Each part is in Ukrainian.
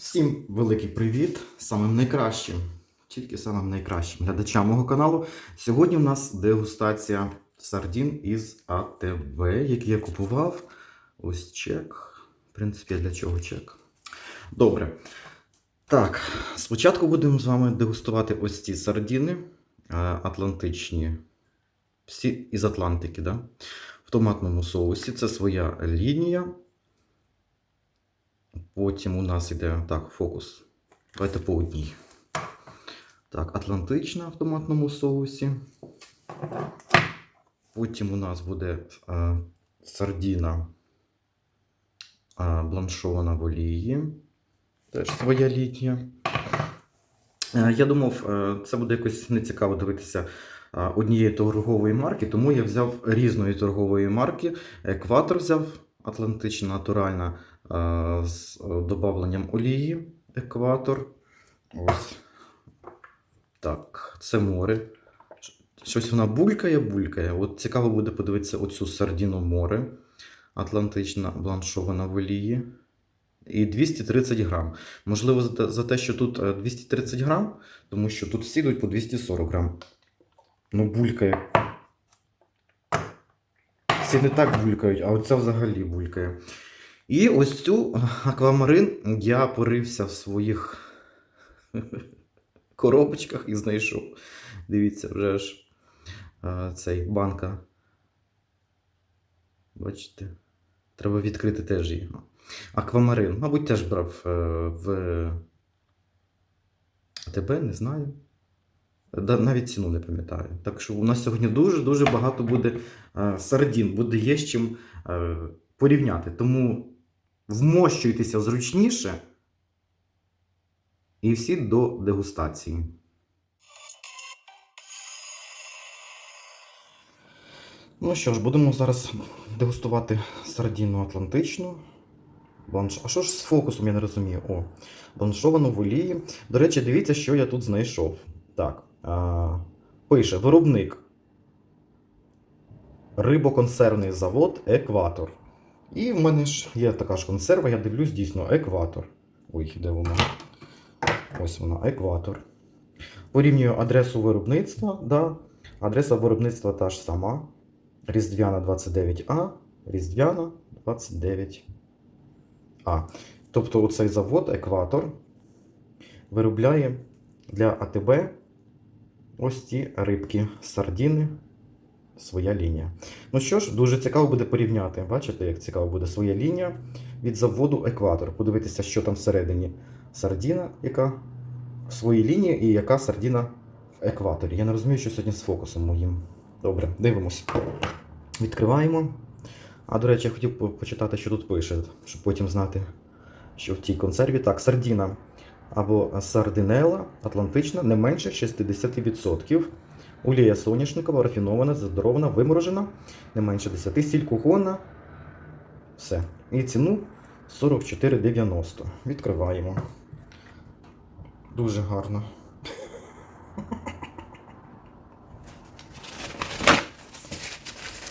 Всім великий привіт! Самим найкращим, тільки самим найкращим глядачам мого каналу. Сьогодні у нас дегустація сардін із АТВ, які я купував. Ось чек. В принципі, для чого чек? Добре. Так, спочатку будемо з вами дегустувати ось ці сардіни е, атлантичні. Всі із Атлантики, да? в томатному соусі. Це своя лінія. Потім у нас йде так, фокус. Давайте по одній. Так, Атлантична в томатному соусі. Потім у нас буде е, сардіна е, бланшована в олії. Теж своя літня. Е, я думав, це буде якось нецікаво дивитися однієї торгової марки, тому я взяв різної торгової марки. Екватор взяв Атлантична натуральна з е, олії. Екватор. Ось. Так, це море. Щось вона булькає, булькає. От цікаво буде подивитися оцю сардіну море. Атлантична бланшована в олії. І 230 грам. Можливо, за те, що тут е, 230 грам, тому що тут всі йдуть по 240 грам. Ну, булькає. Всі не так булькають, а оця взагалі булькає. І ось цю аквамарин я порився в своїх коробочках і знайшов. Дивіться, вже ж цей банка. Бачите? Треба відкрити теж її. Аквамарин. Мабуть, теж брав е, в АТБ, не знаю. Навіть ціну не пам'ятаю. Так що у нас сьогодні дуже-дуже багато буде е, сардін, буде є з чим е, порівняти. Тому вмощуйтеся зручніше і всі до дегустації. Ну що ж, будемо зараз дегустувати сардіну атлантичну. Бланш... А що ж з фокусом, я не розумію. О, бланшовану в олії. До речі, дивіться, що я тут знайшов. Так. А, пише виробник. Рибоконсервний завод Екватор. І в мене ж є така ж консерва, я дивлюсь, дійсно, екватор. Ой, де вона? Ось вона, екватор. Порівнюю адресу виробництва. Да. Адреса виробництва та ж сама. Різдвяна 29А, Різдвяна 29. А. Тобто оцей завод Екватор виробляє для АТБ ось ці рибки, сардіни, своя лінія. Ну що ж, дуже цікаво буде порівняти. Бачите, як цікаво буде своя лінія від заводу Екватор. Подивитися, що там всередині сардіна, яка в своїй лінії, і яка сардіна в екваторі. Я не розумію, що сьогодні з фокусом моїм. Добре, дивимось. Відкриваємо. А, до речі, я хотів почитати, що тут пише, щоб потім знати, що в тій консерві. Так, сардіна або сардинела атлантична не менше 60%. Олія соняшникова, рафінована, задорована, виморожена, не менше 10, сіль кухонна. Все. І ціну 44,90. Відкриваємо. Дуже гарно.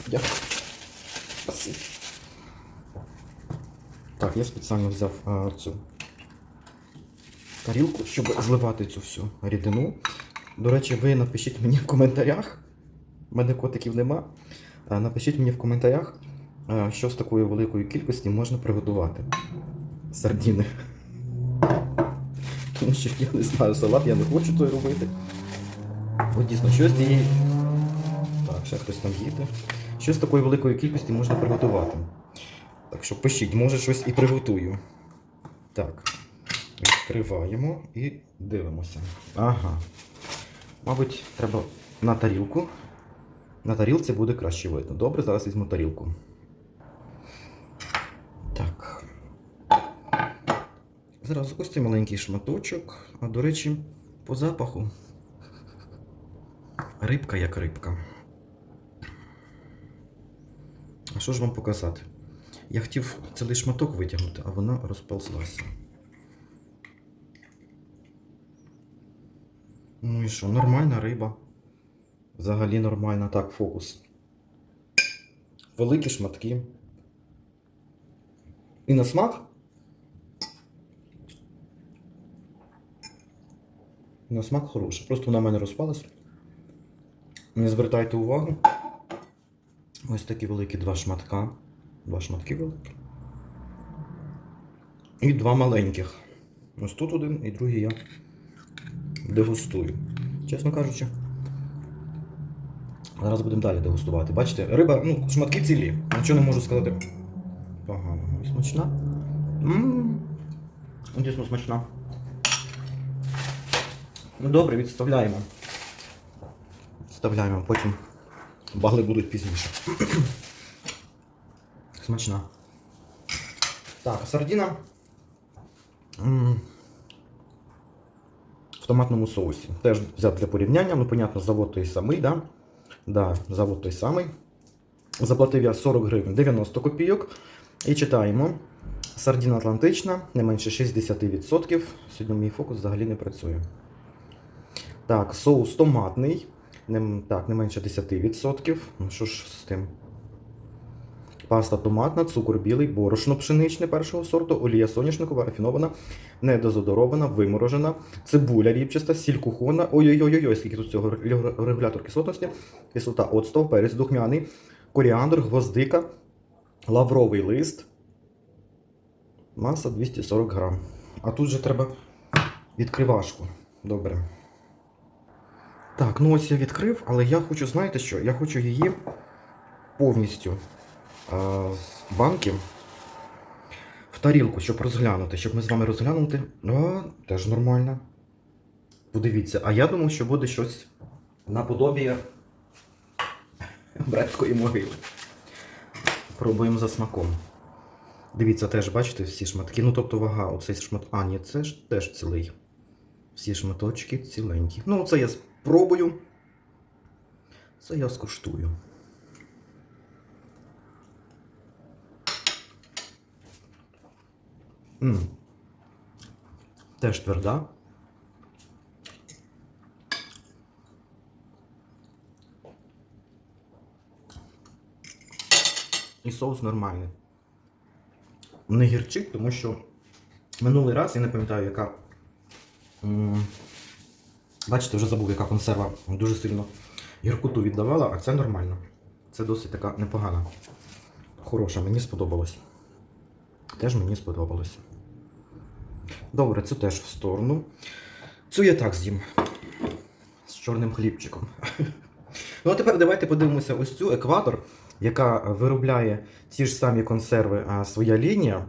Дякую. Так, я спеціально взяв а, цю тарілку, щоб зливати цю всю рідину. До речі, ви напишіть мені в коментарях. У мене котиків нема. Напишіть мені в коментарях, що з такої великої кількості можна приготувати. Сардіни. Тому що я не знаю, салат я не хочу той робити. От дійсно, що з цієї. Так, ще хтось там їде. Що з такої великої кількості можна приготувати? Так що пишіть, може щось і приготую. Так. Відкриваємо і дивимося. Ага. Мабуть, треба на тарілку. На тарілці буде краще видно. Добре, зараз візьму тарілку. Так. Зараз ось цей маленький шматочок. А до речі, по запаху. Рибка як рибка. А що ж вам показати? Я хотів цілий шматок витягнути, а вона розползлася. Ну і що, нормальна риба. Взагалі нормальна. Так, фокус. Великі шматки. І на смак На смак хороший. Просто вона в мене розпалась. Не звертайте увагу. Ось такі великі два шматка. Два шматки великі. І два маленьких. Ось тут один і другий я дегустую. Чесно кажучи. Зараз будемо далі дегустувати. Бачите, риба, ну, шматки цілі. Нічого не можу сказати. Погано. Смачна. Ммм. Дійсно смачна. Ну добре, відставляємо. Відставляємо, потім багли будуть пізніше. Смачна. Так, сардіна. М, томатному соусі. Теж взяв для порівняння. Ну, понятно, завод той самий, да? Да, завод той самий. Заплатив я 40 гривень 90 копійок. І читаємо. Сардіна Атлантична, не менше 60%. Сьогодні мій фокус взагалі не працює. Так, соус томатний. Не, так, не менше 10%. Ну що ж з тим? Паста томатна, цукор білий, борошно пшеничне першого сорту, олія соняшникова, рафінована, недозодорована, виморожена, цибуля ріпчаста, сіль кухона. Ой-ой-ой, скільки тут цього регулятор кислотності, кислота оцтов, перець духмяний, коріандр, гвоздика, лавровий лист. Маса 240 грам. А тут же треба відкривашку. Добре. Так, ну ось я відкрив, але я хочу, знаєте що? Я хочу її повністю банки в тарілку, щоб розглянути, щоб ми з вами розглянути. А, теж нормально. Подивіться, а я думав, що буде щось наподобі братської могили. Пробуємо за смаком. Дивіться, теж бачите всі шматки. Ну, тобто вага, оцей шмат. А, ні, це ж теж цілий. Всі шматочки ціленькі. Ну, це я спробую. Це я скуштую. М Теж тверда. І соус нормальний. Не гірчить, тому що минулий раз я не пам'ятаю, яка. Бачите, вже забув, яка консерва дуже сильно гіркоту віддавала, а це нормально. Це досить така непогана. Хороша, мені сподобалось. Теж мені сподобалось. Добре, цю теж в сторону. Цю я так з'їм. З чорним хлібчиком. Ну, а тепер давайте подивимося ось цю екватор, яка виробляє ті ж самі консерви, а своя лінія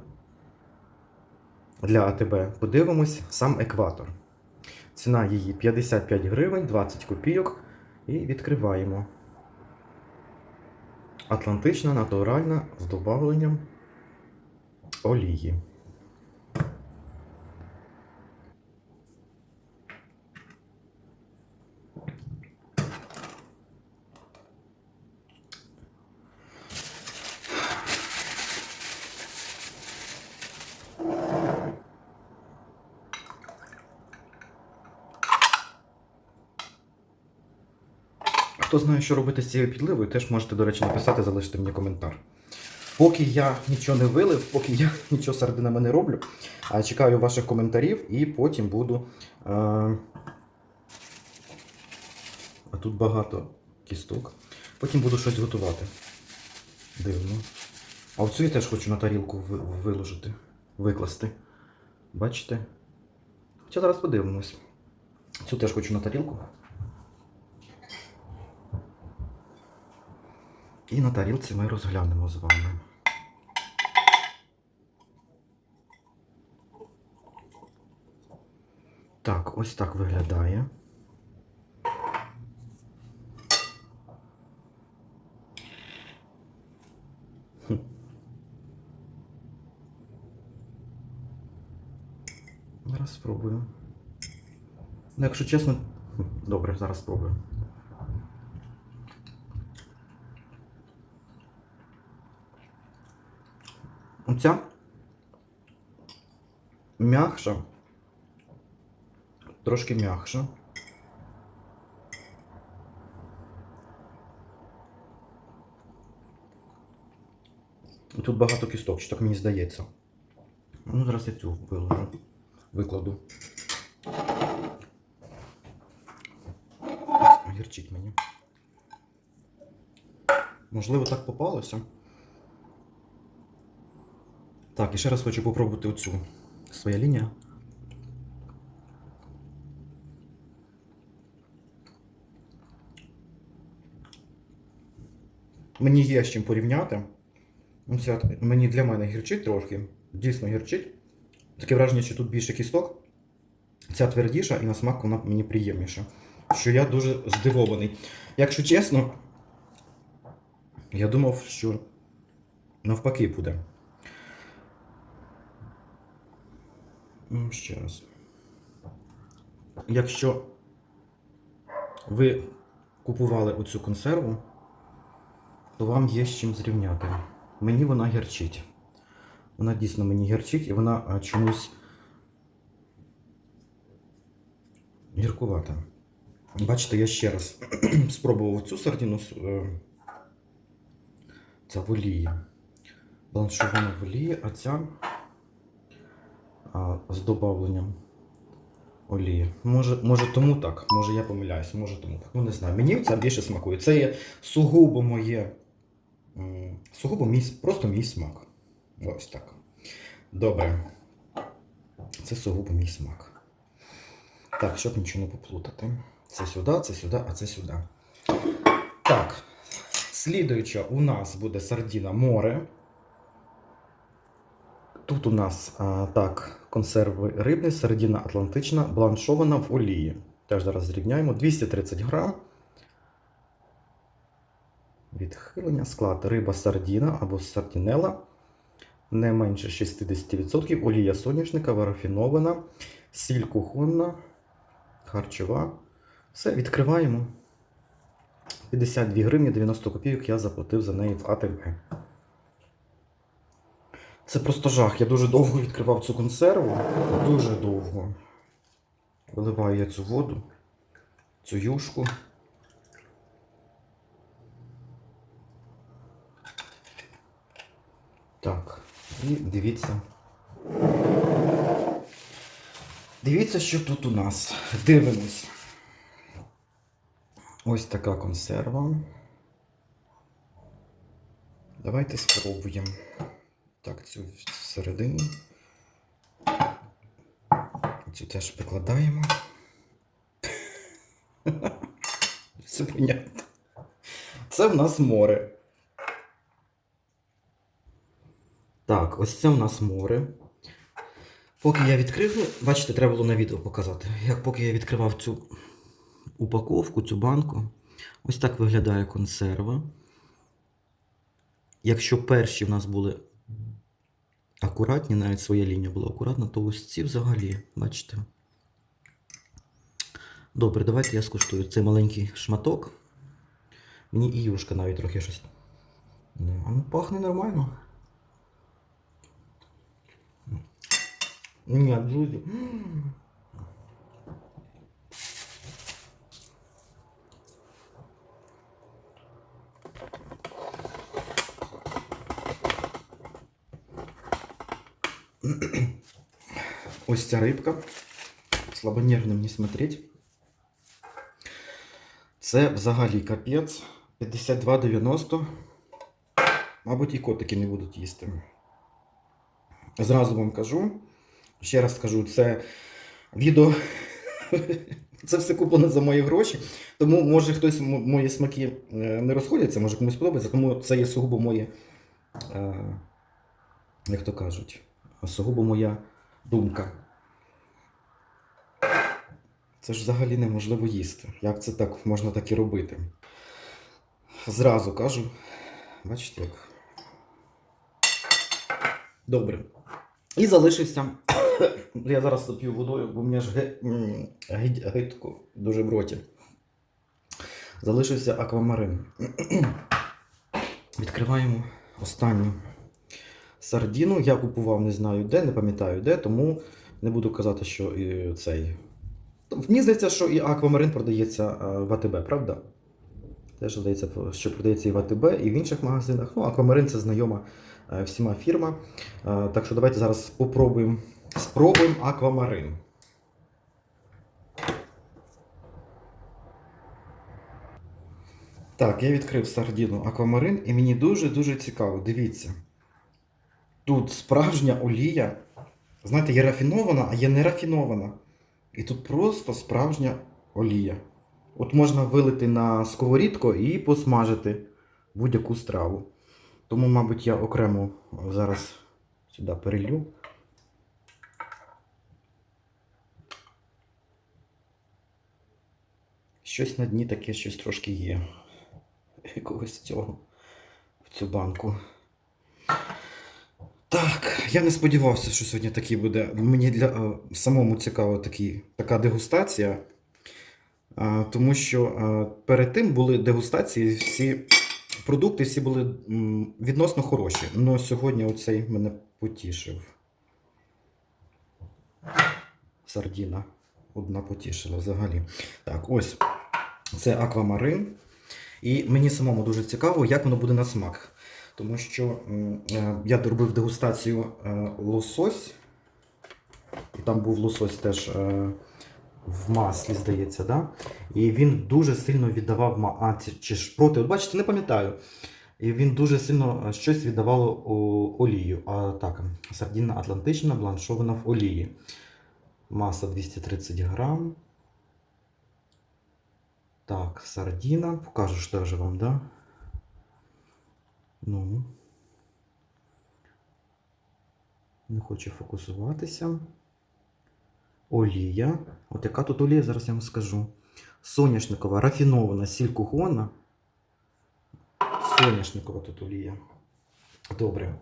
для АТБ. Подивимось сам екватор. Ціна її 55 гривень, 20 копійок. І відкриваємо. Атлантична, натуральна з додавленням олії. Хто знає, що робити з цією підливою, теж можете, до речі, написати, залишити мені коментар. Поки я нічого не вилив, поки я нічого з сардинами не роблю, а чекаю ваших коментарів і потім буду. Е... А тут багато кісток. Потім буду щось готувати. Дивно. А оцю я теж хочу на тарілку виложити, викласти. Бачите? Хоча зараз подивимось. Цю теж хочу на тарілку. І на тарілці ми розглянемо з вами. Так, ось так виглядає. Зараз спробую. Ну, якщо чесно, добре, зараз спробую. Оця м'якша, трошки м'якша. Тут багато кісток, що так мені здається. Ну, зараз я цю виложу, викладу. гірчить мені. Можливо, так попалося. Так, і ще раз хочу попробувати оцю. Своя лінія. Мені є з чим порівняти. Ну, Мені для мене гірчить трошки. Дійсно гірчить. Таке враження, що тут більше кісток. Ця твердіша і на смак вона мені приємніша. Що я дуже здивований. Якщо чесно, я думав, що навпаки буде. Ще раз. Якщо ви купували оцю консерву, то вам є з чим зрівняти. Мені вона гірчить. Вона дійсно мені гірчить і вона чомусь гіркувата. Бачите, я ще раз спробував цю е, Це в олії. Бланшована в олії, а ця з додавленням олії. Може, може тому так, може я помиляюсь, може тому так. Ну не знаю. Мені це більше смакує. Це є сугубо моє. Сугубо мій, просто мій смак. Ось так. Добре. Це сугубо мій смак. Так, щоб нічого не поплутати. Це сюди, це сюди, а це сюди. Так. Слідуюча у нас буде сардіна море. Тут у нас а, так, консерви рибні, сардіна атлантична, бланшована в олії. Теж зараз зрівняємо. 230 грам. Відхилення, склад риба сардіна або сардінела. Не менше 60%. Олія соняшника, варафінована, сіль кухонна, харчова. Все, відкриваємо. 52 гривні 90 копійок я заплатив за неї в АТБ. Це просто жах. Я дуже довго відкривав цю консерву. Дуже довго. Виливаю я цю воду, цю юшку. Так, і дивіться. Дивіться, що тут у нас. Дивимось. Ось така консерва. Давайте спробуємо. Так, цю всередину. Цю теж викладаємо. Все понятно. Це в нас море. Так, ось це в нас море. Поки я відкрив, бачите, треба було на відео показати. Як поки я відкривав цю упаковку, цю банку, ось так виглядає консерва. Якщо перші в нас були акуратні, навіть своя лінія була акуратна, то ось ці взагалі, бачите. Добре, давайте я скуштую цей маленький шматок. Мені і юшка навіть трохи щось. Ну, пахне нормально. Ні, друзі. Ось ця рибка. Слабонервним не смотреть. Це взагалі капець. 52,90. Мабуть, і котики не будуть їсти. Зразу вам кажу. Ще раз скажу, це відео. Це все куплено за мої гроші. Тому, може, хтось мої смаки е, не розходяться, може комусь подобається, тому це є сугубо моє, е, як то кажуть, сугубо моя думка. Це ж взагалі неможливо їсти. Як це так можна так і робити? Зразу кажу. Бачите як. Добре. І залишився. Я зараз зап'ю водою, бо мені ж ге- м, гидко дуже в роті. Залишився аквамарин. Відкриваємо останню сардіну. Я купував не знаю де, не пам'ятаю де, тому не буду казати, що і цей. Мені здається, що і аквамарин продається е, в АТБ, правда? Теж здається, що продається і в АТБ, і в інших магазинах. Ну, аквамарин це знайома е, всіма фірма. Е, Так що давайте зараз попробуємо. Спробуємо аквамарин. Так, я відкрив сардіну аквамарин і мені дуже-дуже цікаво. Дивіться. Тут справжня олія. Знаєте, є рафінована, а є не рафінована. І тут просто справжня олія. От можна вилити на сковорідку і посмажити будь-яку страву. Тому, мабуть, я окремо зараз сюди перелью. Щось на дні таке, щось трошки є. Якогось цього в цю банку. Так, я не сподівався, що сьогодні такий буде. Мені для е, самому цікаво такий, така дегустація. Тому що перед тим були дегустації, всі продукти всі були відносно хороші. Але сьогодні оцей мене потішив. Сардіна. Одна потішила взагалі. Так, ось. Це аквамарин. І мені самому дуже цікаво, як воно буде на смак. Тому що е, я робив дегустацію е, лосось. І там був лосось теж е, в маслі, здається, да? І він дуже сильно віддавав ма... а, чи, ж проти. От бачите, не пам'ятаю. І він дуже сильно щось віддавало олію. А так, сардіна атлантична, бланшована в олії. Маса 230 грам. Так, сардіна. Покажу ж теж вам, да? Ну. Не хочу фокусуватися. Олія. От яка тут олія, зараз я вам скажу. Соняшникова, рафінована сількугона. Соняшникова тут олія. Добре.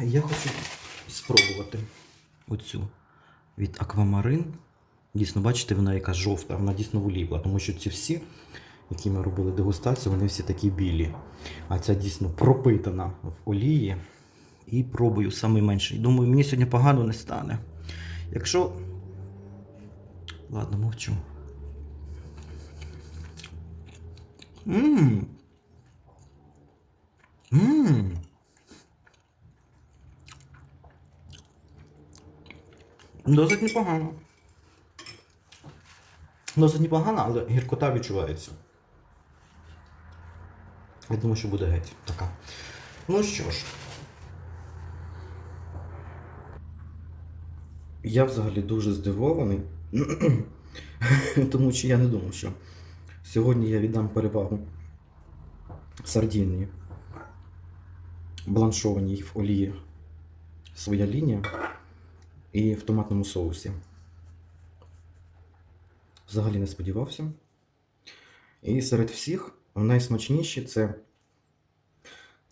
Я хочу спробувати оцю від аквамарин. Дійсно, бачите, вона яка жовта, вона дійсно волівла, тому що ці всі, які ми робили дегустацію, вони всі такі білі. А ця дійсно пропитана в олії. І пробую самий менший. Думаю, мені сьогодні погано не стане. Якщо. Ладно, мовчу. Мм. Мм. Досить непогано. Досить непогано, але гіркота відчувається. Я думаю, що буде геть така. Ну що ж. Я взагалі дуже здивований, тому що я не думав, що сьогодні я віддам перевагу сардіні, бланшованій в олії своя лінія і в томатному соусі. Взагалі не сподівався. І серед всіх найсмачніші це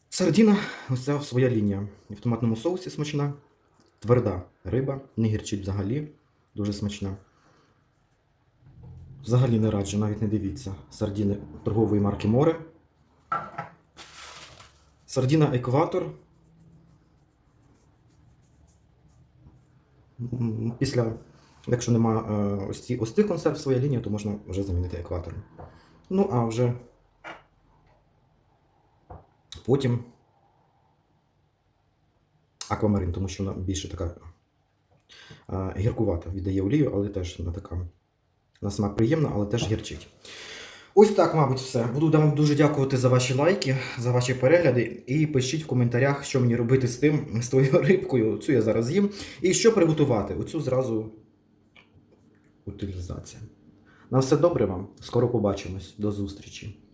сардіна, ось своя лінія. В томатному соусі смачна. Тверда риба, не гірчить взагалі, дуже смачна. Взагалі не раджу, навіть не дивіться. Сардіни торгової марки Море. Сардіна Екватор. Після, якщо нема е, ось, ці, ось цих консерв своя лінія, то можна вже замінити екватором. Ну, а вже потім аквамарин, тому що вона більше така гіркувата, віддає олію, але теж вона така на смак приємна, але теж гірчить. Ось так, мабуть, все. Буду вам дуже дякувати за ваші лайки, за ваші перегляди. І пишіть в коментарях, що мені робити з тим, з тою рибкою. Цю я зараз їм. І що приготувати. Оцю зразу утилізація. На все добре вам. Скоро побачимось. До зустрічі.